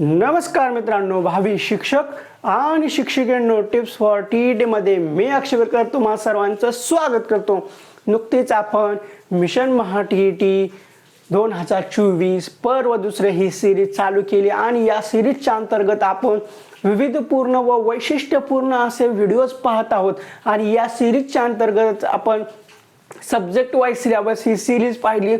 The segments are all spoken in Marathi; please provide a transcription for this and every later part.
नमस्कार मित्रांनो भावी शिक्षक आणि शिक्षिकेंनो टिप्स फॉर टी मध्ये मी अक्षयकर तुम्हा सर्वांचं स्वागत करतो. नुकतीच आपण मिशन महा टी टी दोन हजार चोवीस पर्व दुसरे ही सिरीज चालू केली आणि या सिरीजच्या अंतर्गत आपण विविधपूर्ण व वैशिष्ट्यपूर्ण असे व्हिडिओज पाहत आहोत. आणि या सिरीजच्या अंतर्गत आपण सब्जेक्ट वाईज सिलेबस ही सिरीज पाहिली.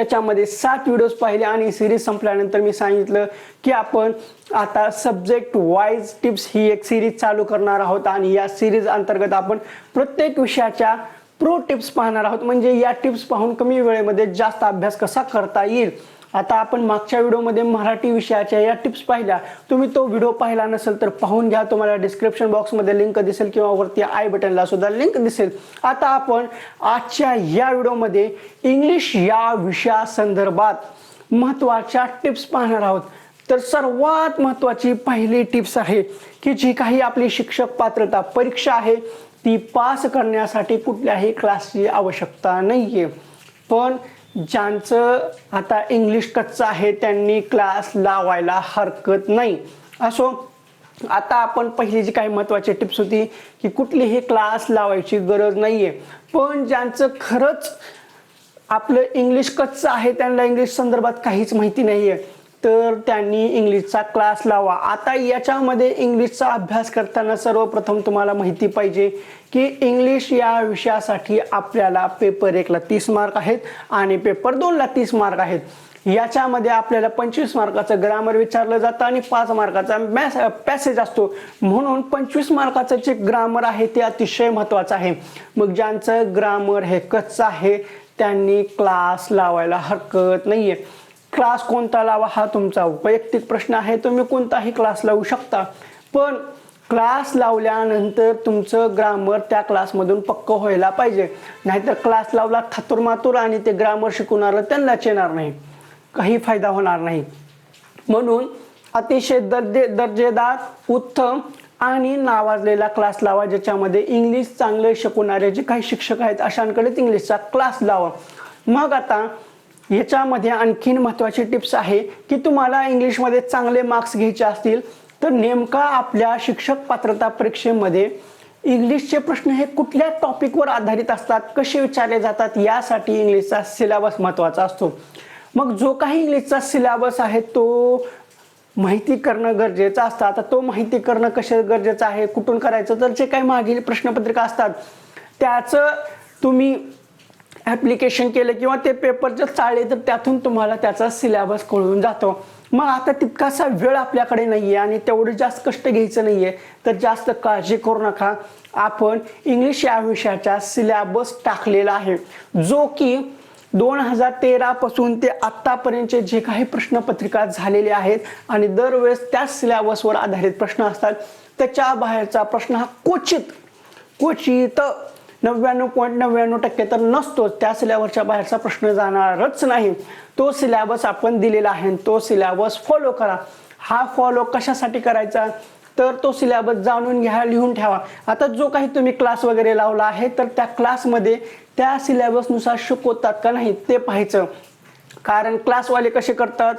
त्याच्यामध्ये सात व्हिडिओज पाहिले आणि सिरीज संपल्यानंतर मी सांगितलं की आपण आता सब्जेक्ट वाईज टिप्स ही एक सिरीज चालू करणार आहोत आणि या सिरीज अंतर्गत आपण प्रत्येक विषयाच्या प्रो टिप्स पाहणार आहोत. म्हणजे या टिप्स पाहून कमी वेळेमध्ये जास्त अभ्यास कसा करता येईल? आता आपण मागच्या व्हिडिओमध्ये मराठी विषयाच्या या टिप्स पाहिल्या. तुम्ही तो व्हिडिओ पाहिला नसेल तर पाहून घ्या. तुम्हाला डिस्क्रिप्शन बॉक्समध्ये लिंक दिसेल किंवा वरती आय बटनला सुद्धा लिंक दिसेल. आता आपण आजच्या या व्हिडिओमध्ये इंग्लिश या विषयासंदर्भात महत्त्वाच्या टिप्स पाहणार आहोत. तर सर्वात महत्त्वाची पहिली टिप्स आहे की जी काही आपली शिक्षक पात्रता परीक्षा आहे ती पास करण्यासाठी कुठल्याही क्लासची आवश्यकता नाही आहे पण ज्यांचं आता इंग्लिश कच्चं आहे त्यांनी क्लास लावायला हरकत नाही. असो आता आपण पहिली जी काही महत्त्वाची टिप्स होती की कुठलीही क्लास लावायची गरज नाही आहे पण ज्यांचं खरंच आपलं इंग्लिश कच्चं आहे त्यांना इंग्लिश संदर्भात काहीच माहिती नाही आहे तर त्यांनी इंग्लिशचा क्लास लावा. आता याच्यामध्ये इंग्लिशचा अभ्यास करताना सर्वप्रथम तुम्हाला माहिती पाहिजे की इंग्लिश या विषयासाठी आपल्याला पेपर एकला तीस मार्क आहेत आणि पेपर दोनला तीस मार्क आहेत. याच्यामध्ये आपल्याला पंचवीस मार्काचं ग्रामर विचारलं जातं आणि पाच मार्काचा मॅस पॅसेज असतो. म्हणून पंचवीस मार्काचं जे ग्रामर आहे ते अतिशय महत्त्वाचं आहे. मग ज्यांचं ग्रामर हे कच्चं आहे त्यांनी क्लास लावायला हरकत नाही आहे क्लास कोणता लावा हा तुमचा वैयक्तिक प्रश्न आहे. तुम्ही कोणताही क्लास लावू शकता. पण क्लास लावल्यानंतर तुमचं ग्रामर त्या क्लासमधून पक्क व्हायला पाहिजे. नाहीतर क्लास लावला थातुरमातुर आणि ते ग्रामर शिकवणारं त्यांनाच येणार नाही. काही फायदा होणार नाही. म्हणून अतिशय दर्जे दर्जेदार उत्तम आणि नावाजलेला क्लास लावा ज्याच्यामध्ये इंग्लिश चांगले शिकवणारे जे काही शिक्षक आहेत अशांकडेच इंग्लिशचा क्लास लावा. मग आता याच्यामध्ये आणखीन महत्त्वाची टिप्स आहे की तुम्हाला इंग्लिशमध्ये चांगले मार्क्स घ्यायचे असतील तर नेमका आपल्या शिक्षक पात्रता परीक्षेमध्ये इंग्लिशचे प्रश्न हे कुठल्या टॉपिकवर आधारित असतात कसे विचारले जातात यासाठी इंग्लिशचा सिलेबस महत्त्वाचा असतो. मग जो काही इंग्लिशचा सिलेबस आहे तो माहिती करणं गरजेचं असतं. आता तो माहिती करणं कसे गरजेचं आहे कुठून करायचं तर जे काही मागील प्रश्नपत्रिका असतात त्याचं तुम्ही ॲप्लिकेशन केलं किंवा ते पेपर जर चाळले तर त्यातून तुम्हाला त्याचा सिलेबस कळून जातो. मग आता तितकासा वेळ आपल्याकडे नाही आहे आणि तेवढं जास्त कष्ट घ्यायचं नाही आहे तर जास्त काळजी करू नका. आपण इंग्लिश या विषयाचा सिलेबस टाकलेला आहे. जो की दोन हजार तेरापासून ते आत्तापर्यंतचे जे काही प्रश्नपत्रिका झालेले आहेत आणि दरवेळेस त्याच सिलेबसवर आधारित प्रश्न असतात त्याच्या बाहेरचा प्रश्न हा क्वचित क्वचित नव्याण्णव पॉईंट नव्याण्णव टक्के तर नसतोच. त्या सिलेबसच्या बाहेरचा प्रश्न जाणारच नाही. तो सिलेबस आपण दिलेला आहे. तो सिलेबस फॉलो करा. हा फॉलो कशासाठी करायचा? तर तो सिलेबस जाणून घ्या लिहून ठेवा. आता जो काही तुम्ही क्लास वगैरे लावला आहे तर त्या क्लासमध्ये त्या सिलेबसनुसार शिकवतात का नाही ते पाहायचं. कारण क्लासवाले कसे करतात?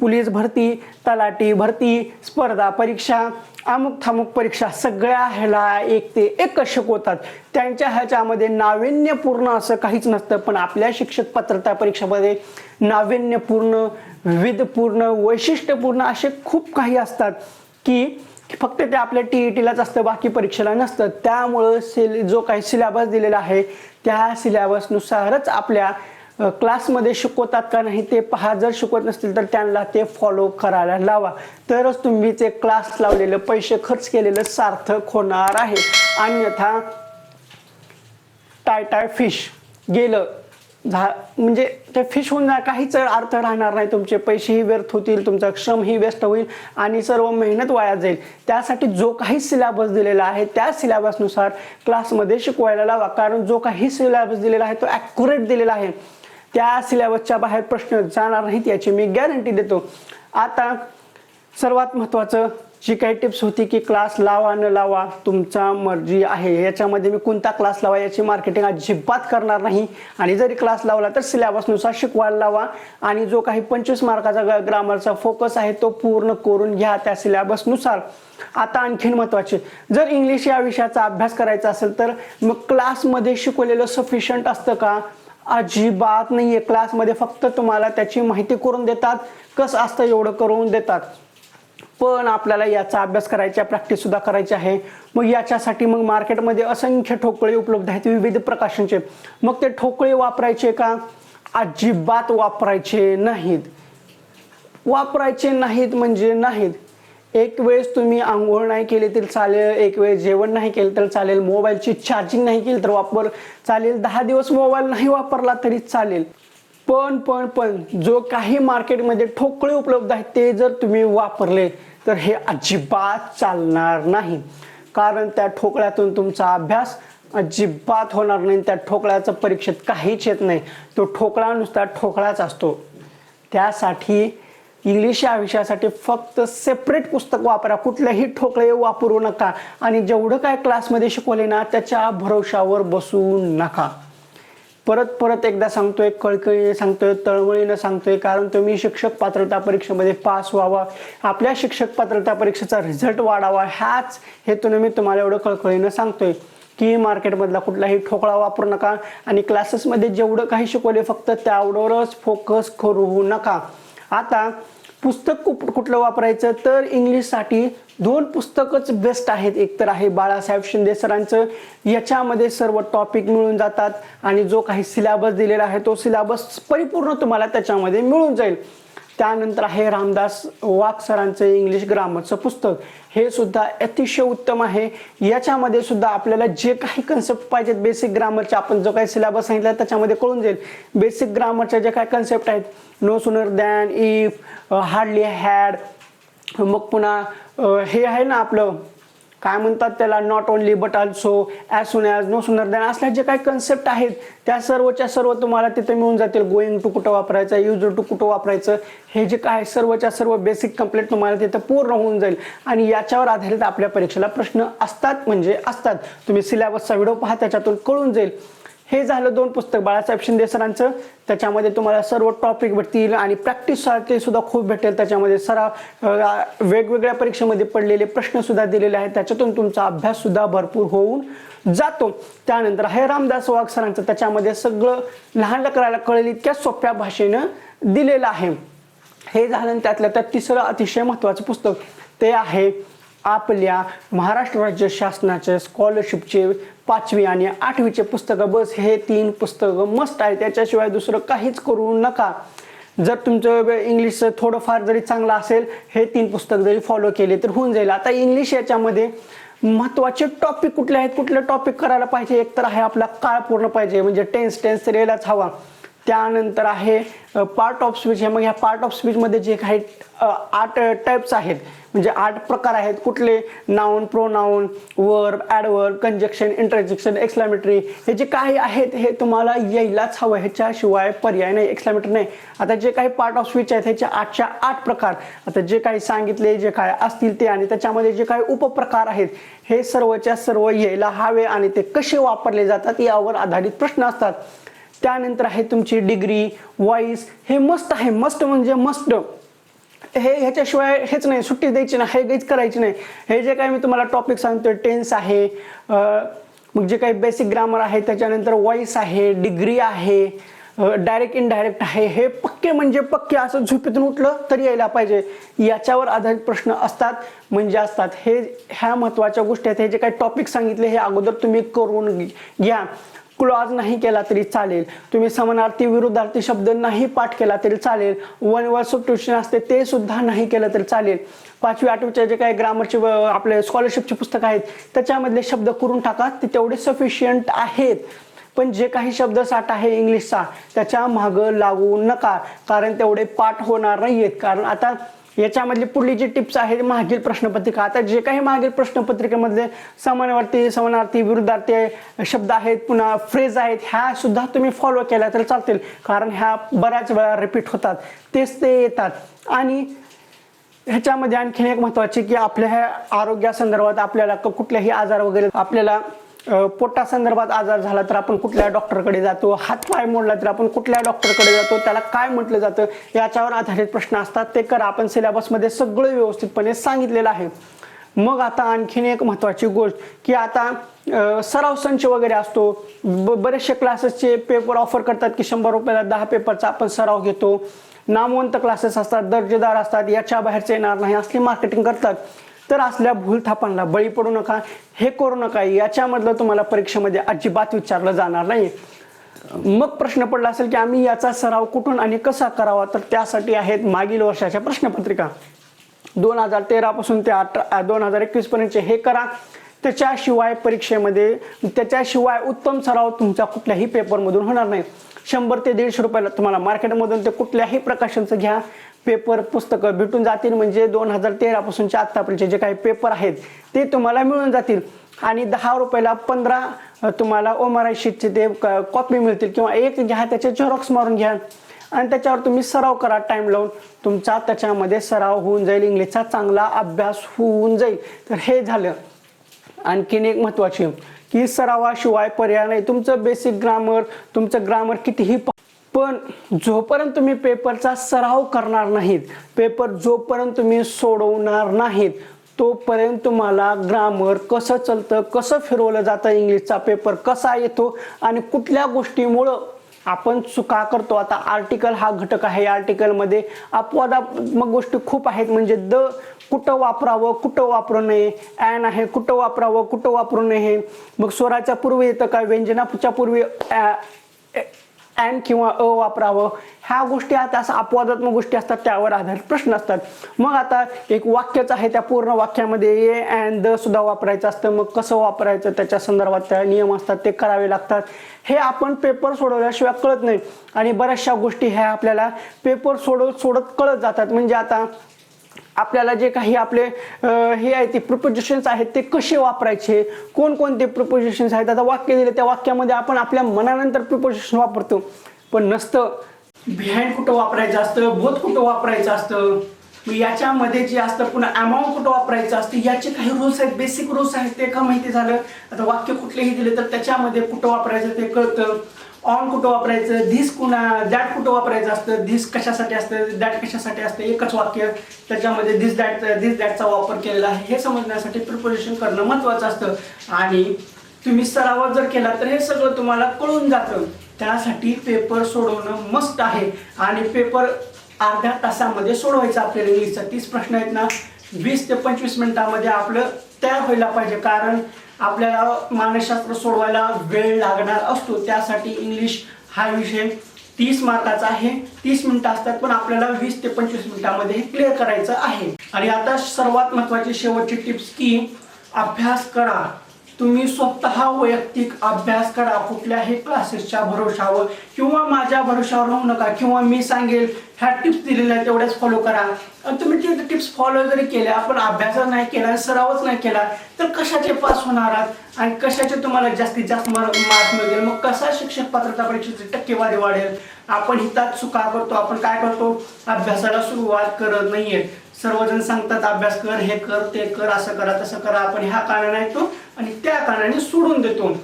पोलीस भरती तलाठी भरती स्पर्धा परीक्षा अमुक थामुक परीक्षा सगळ्या ह्याला एक ते एकच होतात त्यांच्या ह्याच्यामध्ये नाविन्यपूर्ण असं काहीच नसतं पण आपल्या शिक्षक पात्रता परीक्षेमध्ये नाविन्यपूर्ण विविधपूर्ण वैशिष्ट्यपूर्ण असे खूप काही असतात की फक्त ते आपल्या टी ई टीलाच असतं बाकी परीक्षेला नसतं. त्यामुळं सिल जो काही सिलेबस दिलेला आहे त्या सिलेबसनुसारच आपल्या क्लासमध्ये शिकवतात का नाही ते पहा. जर शिकवत नसतील तर त्यांना ते फॉलो करायला लावा. तरच तुम्ही ते क्लास लावलेलं पैसे खर्च केलेलं सार्थक होणार आहे. अन्यथा टाय टाय फिश गेलं. झा म्हणजे ते फिश होऊन जा काहीच अर्थ राहणार नाही तुमचे. पैसेही व्यर्थ होतील तुमचा श्रमही व्यस्त होईल आणि सर्व मेहनत वाया जाईल. त्यासाठी जो काही सिलेबस दिलेला आहे त्या सिलेबसनुसार क्लासमध्ये शिकवायला लावा. कारण जो काही सिलेबस दिलेला आहे तो ॲक्युरेट दिलेला आहे. त्या सिलेबसच्या बाहेर प्रश्न जाणार नाहीत याची मी गॅरंटी देतो. आता सर्वात महत्त्वाचं जी काही टिप्स होती की क्लास लावा न लावा तुमचा मर्जी आहे. याच्यामध्ये मी कोणता क्लास लावा याची मार्केटिंग अजिबात करणार नाही. आणि जरी क्लास लावला तर सिलेबसनुसार शिकवायला लावा. आणि जो काही पंचवीस मार्काचा ग्रामरचा फोकस आहे तो पूर्ण करून घ्या त्या सिलेबसनुसार आता आणखीन महत्त्वाचे जर इंग्लिश या विषयाचा अभ्यास करायचा असेल तर मग क्लासमध्ये शिकवलेलं सफिशियंट असतं का? अजिबात नाही आहे क्लासमध्ये फक्त तुम्हाला त्याची माहिती करून देतात. कसं असतं एवढं करून देतात. पण आपल्याला याचा अभ्यास करायचा आहे प्रॅक्टिससुद्धा करायची आहे. मग याच्यासाठी मग मार्केटमध्ये असंख्य ठोकळे उपलब्ध आहेत विविध प्रकाशांचे. मग ते ठोकळे वापरायचे का? अजिबात वापरायचे नाहीत. वापरायचे नाहीत म्हणजे नाहीत. एक वेळेस तुम्ही आंघोळ नाही केली तरी चालेल एक वेळेस जेवण नाही केलं तर चालेल मोबाईलची चार्जिंग नाही केली तर वापर चालेल दहा दिवस मोबाईल नाही वापरला तरी चालेल. पण पण पण जो काही मार्केटमध्ये ठोकळे उपलब्ध आहेत ते जर तुम्ही वापरले तर हे अजिबात चालणार नाही. कारण त्या ठोकळ्यातून तुमचा अभ्यास अजिबात होणार नाही त्या ठोकळ्याचं परीक्षेत काहीच येत नाही. तो ठोकळा नुसता ठोकळाच असतो. त्यासाठी इंग्लिश या विषयासाठी फक्त सेपरेट पुस्तक वापरा. कुठलेही ठोकळे वापरू नका. आणि जेवढं काय क्लासमध्ये शिकवले ना त्याच्या भरोशावर बसू नका. परत परत एकदा सांगतोय कळकळीने सांगतोय तळमळीनं सांगतोय कारण तुम्ही शिक्षक पात्रता परीक्षेमध्ये पास व्हावा. आपल्या शिक्षक पात्रता परीक्षेचा रिझल्ट वाढावा. ह्याच हेतून मी तुम्हाला एवढं कळकळीनं सांगतोय की मार्केटमधला कुठलाही ठोकळा वापरू नका. आणि क्लासेसमध्ये जेवढं काही शिकवले फक्त त्यावरच फोकस करू नका. आता पुस्तक कुठलं वापरायचं? तर इंग्लिशसाठी दोन पुस्तकच बेस्ट आहेत. एक तर आहे बाळासाहेब शिंदे सरांचं. याच्यामध्ये सर्व टॉपिक मिळून जातात आणि जो काही सिलेबस दिलेला आहे तो सिलेबस परिपूर्ण तुम्हाला त्याच्यामध्ये मिळून जाईल. त्यानंतर आहे रामदास वाघ सरांचं इंग्लिश ग्रामरचं पुस्तक. हे सुद्धा अतिशय उत्तम आहे. याच्यामध्ये सुद्धा आपल्याला जे काही कन्सेप्ट पाहिजेत बेसिक ग्रामरचे आपण जो काही सिलेबस सांगितला त्याच्यामध्ये कळून जाईल. बेसिक ग्रामरच्या जे काही कन्सेप्ट आहेत no sooner than if hardly had मग पुन्हा uh, हे आहे ना आपलं काय म्हणतात त्याला not only but also as soon as no sooner than असल्या जे काही कन्सेप्ट आहेत त्या सर्वच्या सर्व तुम्हाला तिथे मिळून जातील. गोईंग टू कुठं वापरायचं यूज टू कुठं वापरायचं हे जे काय सर्वच्या सर्व बेसिक कंप्लीट तुम्हाला तिथं पूर्ण होऊन जाईल. आणि याच्यावर आधारित आपल्या परीक्षेला प्रश्न असतात म्हणजे असतात. तुम्ही सिलेबसचा व्हिडिओ पहा त्याच्यातून कळून जाईल. हे झालं दोन पुस्तक बाळासाहेब शिंदे सरांचं. त्याच्यामध्ये तुम्हाला सर्व टॉपिक भेटतील आणि प्रॅक्टिससाठी सुद्धा खूप भेटेल. त्याच्यामध्ये सराव वेगवेगळ्या परीक्षेमध्ये पडलेले प्रश्नसुद्धा दिलेले आहेत. त्याच्यातून तुमचा अभ्याससुद्धा भरपूर होऊन जातो. त्यानंतर हे रामदास वाघ सरांचं त्याच्यामध्ये सगळं लहान लेकराला कळेल इतक्या सोप्या भाषेनं दिलेलं आहे. हे झालं आणि त्यातलं त्यात तिसरं अतिशय महत्त्वाचं पुस्तक ते आहे आपल्या महाराष्ट्र राज्य शासनाचे स्कॉलरशिपचे पाचवी आणि आठवीचे पुस्तकं. बस हे तीन पुस्तकं मस्त आहे त्याच्याशिवाय दुसरं काहीच करू नका. जर तुमचं इंग्लिशचं थोडंफार जरी चांगलं असेल हे तीन पुस्तक जरी फॉलो केले तर होऊन जाईल. आता इंग्लिश याच्यामध्ये महत्त्वाचे टॉपिक कुठले आहेत? कुठले टॉपिक करायला पाहिजे? एक तर आहे आपला काळ पूर्ण पाहिजे. म्हणजे टेन्स टेन्स रेलाच यायलाच हवा. त्यानंतर आहे पार्ट ऑफ स्पीच हे मग ह्या पार्ट ऑफ स्पीचमध्ये जे काही आठ टाईप्स आहेत. म्हणजे आठ प्रकार आहेत. कुठले? Noun pronoun verb adverb conjunction interjection exclamatory हे जे काही आहेत हे तुम्हाला यायलाच हवं. ह्याच्याशिवाय पर्याय नाही. एक्सलॅमेटरी नाही. आता जे काही पार्ट ऑफ स्पीच आहेत ह्याच्या आठच्या आठ प्रकार. आता जे काही सांगितले जे काय असतील ते आणि त्याच्यामध्ये जे काही उपप्रकार आहेत हे सर्वच्या सर्व यायला हवे आणि ते कसे वापरले जातात यावर आधारित प्रश्न असतात. त्यानंतर आहे तुमची डिग्री वॉईस हे मस्त आहे. मस्त म्हणजे मस्ट हे ह्याच्याशिवाय हेच नाही सुट्टी द्यायची नाही हे काहीच करायची नाही. हे जे काही मी तुम्हाला टॉपिक सांगतोय टेन्स आहे मग जे काही बेसिक ग्रामर आहे त्याच्यानंतर वॉईस आहे डिग्री आहे डायरेक्ट इनडायरेक्ट आहे हे पक्के म्हणजे पक्के असं झोपेतून उठलं तरी यायला पाहिजे. याच्यावर आधारित प्रश्न असतात म्हणजे असतात. हे ह्या महत्त्वाच्या गोष्टी आहेत. हे जे काही टॉपिक सांगितले हे अगोदर तुम्ही करून घ्या. क्लॉज नाही केला तरी चालेल. तुम्ही समानार्थी विरुद्धार्थी शब्द नाही पाठ केला तरी चालेल. वन वर्ड सबस्टिट्यूशन असते ते सुद्धा नाही केलं तरी चालेल. पाचवी आठवीच्या जे काही ग्रामरचे आपले स्कॉलरशिपचे पुस्तकं आहेत त्याच्यामधले शब्द करून टाका ते तेवढे सफिशियंट आहेत. पण जे काही शब्दसाठ आहे इंग्लिशचा त्याच्या मागं लागू नका. कारण तेवढे पाठ होणार नाहीयेत. कारण आता याच्यामधली पुढली जी टिप्स आहेत मागील प्रश्नपत्रिका आता जे काही मागील प्रश्नपत्रिकेमधले समानार्थी समानार्थी विरुद्धार्थी शब्द आहेत पुन्हा फ्रेज आहेत ह्या सुद्धा तुम्ही फॉलो केल्या तर चालतील. कारण ह्या बऱ्याच वेळा रिपीट होतात. तेच ते येतात. आणि ह्याच्यामध्ये आणखीन एक महत्त्वाचे की आपल्या ह्या आरोग्यासंदर्भात आपल्याला क- कुठल्याही आजार वगैरे आपल्याला पोटासंदर्भात आजार झाला तर आपण कुठल्या डॉक्टरकडे जातो? हातपाय मोडला तर आपण कुठल्या डॉक्टरकडे जातो? त्याला काय म्हटलं जातं? याच्यावर आधारित प्रश्न असतात. ते करा. आपण सिलेबसमध्ये सगळं व्यवस्थितपणे सांगितलेलं आहे. मग आता आणखीन एक महत्त्वाची गोष्ट की आता सराव संच वगैरे असतो. ब बरेचसे क्लासेसचे पेपर ऑफर करतात की शंभर रुपयाला दहा पेपरचा आपण सराव घेतो. नामवंत क्लासेस असतात दर्जेदार असतात याच्या बाहेरचे येणार नाही असली मार्केटिंग करतात. तर असल्या भूलथापांना बळी पडू नका. हे करू नका. याच्यामधलं तुम्हाला परीक्षेमध्ये अजिबात विचारलं जाणार नाही. मग प्रश्न पडला असेल की आम्ही याचा सराव कुठून आणि कसा करावा? तर त्यासाठी आहेत मागील वर्षाच्या प्रश्नपत्रिका. दोन हजार तेरापासून ते अठरा दोन हजार एकवीसपर्यंतचे हे करा. त्याच्याशिवाय परीक्षेमध्ये त्याच्याशिवाय उत्तम सराव तुमचा कुठल्याही पेपरमधून होणार नाही. शंभर ते दीडशे रुपयाला तुम्हाला मार्केटमधून ते कुठल्याही प्रकाशनचं घ्या. पेपर पुस्तकं भेटून जातील म्हणजे दोन हजार तेरापासूनचे आत्तापर्यंतचे जे काही पेपर आहेत ते तुम्हाला मिळून जातील. आणि दहा रुपयाला पंधरा अ, तुम्हाला ओमआरआय शीटचे ते कॉपी मिळतील किंवा एक घ्या त्याचे झेरॉक्स मारून घ्या. आणि त्याच्यावर तुम्ही सराव करा टाईम लावून. तुमचा त्याच्यामध्ये सराव होऊन जाईल इंग्लिशचा चांगला अभ्यास होऊन जाईल. तर हे झालं. आणखीन एक महत्त्वाची की सरावाशिवाय पर्याय नाही. तुमचं बेसिक ग्रामर तुमचं ग्रामर कितीही पण जोपर्यंत तुम्ही पेपरचा सराव करणार नाहीत पेपर जोपर्यंत तुम्ही सोडवणार नाहीत तोपर्यंत तुम्हाला ग्रामर कसं चलतं कसं फिरवलं जातं इंग्लिशचा पेपर कसा येतो आणि कुठल्या गोष्टीमुळं आपण चुका करतो. आता आर्टिकल हा घटक आहे. आर्टिकलमध्ये अपवादात्मक गोष्टी खूप आहेत. म्हणजे द कुठं वापरावं कुठं वापरू नये? ॲन आहे कुठं वापरावं कुठं वापरू नये? मग स्वराच्या पूर्वी येतं काय व्यंजनाच्या पूर्वी ॲन किंवा अ वापरावं? ह्या गोष्टी आता असं अपवादात्मक गोष्टी असतात त्यावर आधारित प्रश्न असतात. मग आता एक वाक्यच आहे त्या पूर्ण वाक्यामध्ये ए अँड द सुद्धा वापरायचं असतं. मग कसं वापरायचं? त्याच्या संदर्भात त्या नियम असतात ते करावे लागतात. हे आपण पेपर सोडवल्याशिवाय कळत नाही. आणि बऱ्याचशा गोष्टी ह्या आपल्याला पेपर सोडत सोडत कळत जातात. म्हणजे आता आपल्याला जे काही आपले हे आहे ते प्रिपोजिशन्स आहेत ते कसे वापरायचे? कोणकोणते प्रिपोजिशन्स आहेत? आता वाक्य दिले त्या वाक्यामध्ये आपण आपल्या मनानंतर प्रिपोजिशन वापरतो. पण नसतं. बिहाइंड कुठं वापरायचं असतं? बोध कुठं वापरायचं असतं? मग याच्यामध्ये जे असतं पुन्हा अमाऊंट कुठं वापरायचं असतं? याचे काही रूल्स आहेत बेसिक रूल्स आहेत ते का माहिती झालं? आता वाक्य कुठलेही दिले तर त्याच्यामध्ये कुठं वापरायचं ते कळतं. ऑन कुठं वापरायचं धीस कुणा दॅट कुठं वापरायचं असतं धीस कशासाठी असतं दॅट कशासाठी असतं एकच वाक्य त्याच्यामध्ये धीस दॅट धीस दॅटचा वापर केलेला आहे हे समजण्यासाठी प्रिपोजिशन करणं महत्त्वाचं असतं. आणि तुम्ही सरावात जर केला तर हे सगळं तुम्हाला कळून जातं. त्यासाठी पेपर सोडवणं मस्त आहे. आणि पेपर अर्ध्या तासामध्ये सोडवायचा आपल्याला. इंग्लिशचा तीस प्रश्न आहेत ना. वीस ते पंचवीस मिनिटामध्ये आपलं तयार व्हायला पाहिजे. कारण आपल्याला मानसशास्त्र सोडवायला वेळ लागणार असतो. त्यासाठी इंग्लिश हा विषय तीस मार्काचा आहे. तीस मिनिटं असतात पण आपल्याला वीस ते पंचवीस मिनिटामध्ये हे क्लिअर करायचं आहे. आणि आता सर्वात महत्वाची शेवटची टिप्स की अभ्यास करा. तुम्ही स्वतः वैयक्तिक अभ्यास करा कुठल्याही क्लासेसच्या भरोशावर किंवा माझ्या भरोशावर राहू नका किंवा मी सांगेल ह्या टिप्स दिलेल्या आहेत तेवढ्याच फॉलो करा. आणि तुम्ही ते टिप्स फॉलो जरी केल्या पण अभ्यास नाही केला सरावच नाही केला तर कशाचे पास होणार आहात? आणि कशाचे तुम्हाला जास्तीत जास्त मार्क मिळतील? मग कसा शिक्षक पात्रता परीक्षेची टक्केवारी वाढेल? आपण हितात चुका करतो आपण काय करतो? अभ्यासाला सुरुवात करत नाहीये. सर्वजण सांगतात अभ्यास कर हे कर ते कर असं करा तसं करा. आपण ह्या कारणाने तो आणि त्या कारणाने सोडून देतो.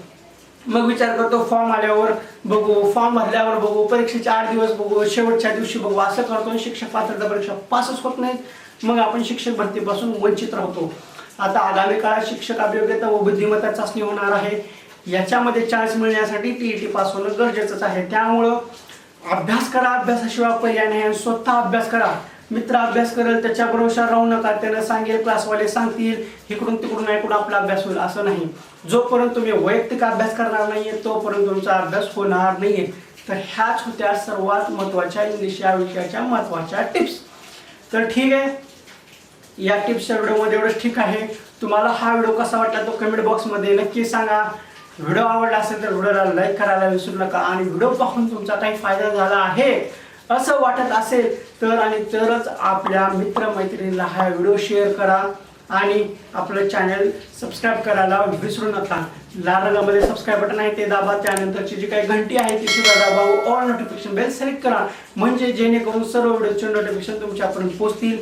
मग विचार करतो फॉर्म आल्यावर बघू. फॉर्म भरल्यावर बघू. परीक्षेचे आठ दिवस बघू. शेवटच्या दिवशी बघू. असं करतो आणि शिक्षक पात्रता परीक्षा पासच होत नाहीत. मग आपण शिक्षक भरतीपासून वंचित राहतो. आता आगामी काळात शिक्षक अभियोग्यता व बुद्धिमत्ता चाचणी होणार आहे. याच्यामध्ये चान्स मिळण्यासाठी टीईटी पास होणं गरजेचंच आहे. त्यामुळं अभ्यास करा. अभ्यासाशिवाय पर्याय नाही आणि स्वतः अभ्यास करा. मित्र अभ्यास करेल त्याच्या भरोशावर राहू नका. त्यानं सांगेल क्लासवाले सांगतील इकडून तिकडून ऐकून आपला अभ्यास होईल असं नाही. जोपर्यंत तुम्ही वैयक्तिक अभ्यास करणार नाहीये तोपर्यंत तुमचा अभ्यास होणार नाहीये. तर ह्याच होत्या सर्वात महत्त्वाच्या इंग्लिश या विषयाच्या महत्त्वाच्या टिप्स तर ठीक आहे. या टिप्सच्या व्हिडिओमध्ये एवढंच ठीक आहे. तुम्हाला हा व्हिडिओ कसा वाटला तो कमेंट बॉक्समध्ये नक्की सांगा. व्हिडिओ आवडला असेल तर व्हिडिओला लाईक करायला विसरू नका आणि व्हिडिओ पाहून तुमचा काही फायदा झाला आहे असं वाटत असेल तर आणि तरच आपल्या मित्रमैत्रिणीला हा व्हिडिओ शेअर करा आणि आपलं चॅनल सबस्क्राईब करायला विसरू नका. लाल रंगामध्ये सबस्क्राईब बटन आहे ते दाबा. त्यानंतरची जी काही घंटी आहे ती सुद्धा दाबा. ऑल नोटिफिकेशन बेल सिलेक्ट करा. म्हणजे जेणेकरून सर्व व्हिडिओचे नोटिफिकेशन तुमच्यापर्यंत पोहोचतील.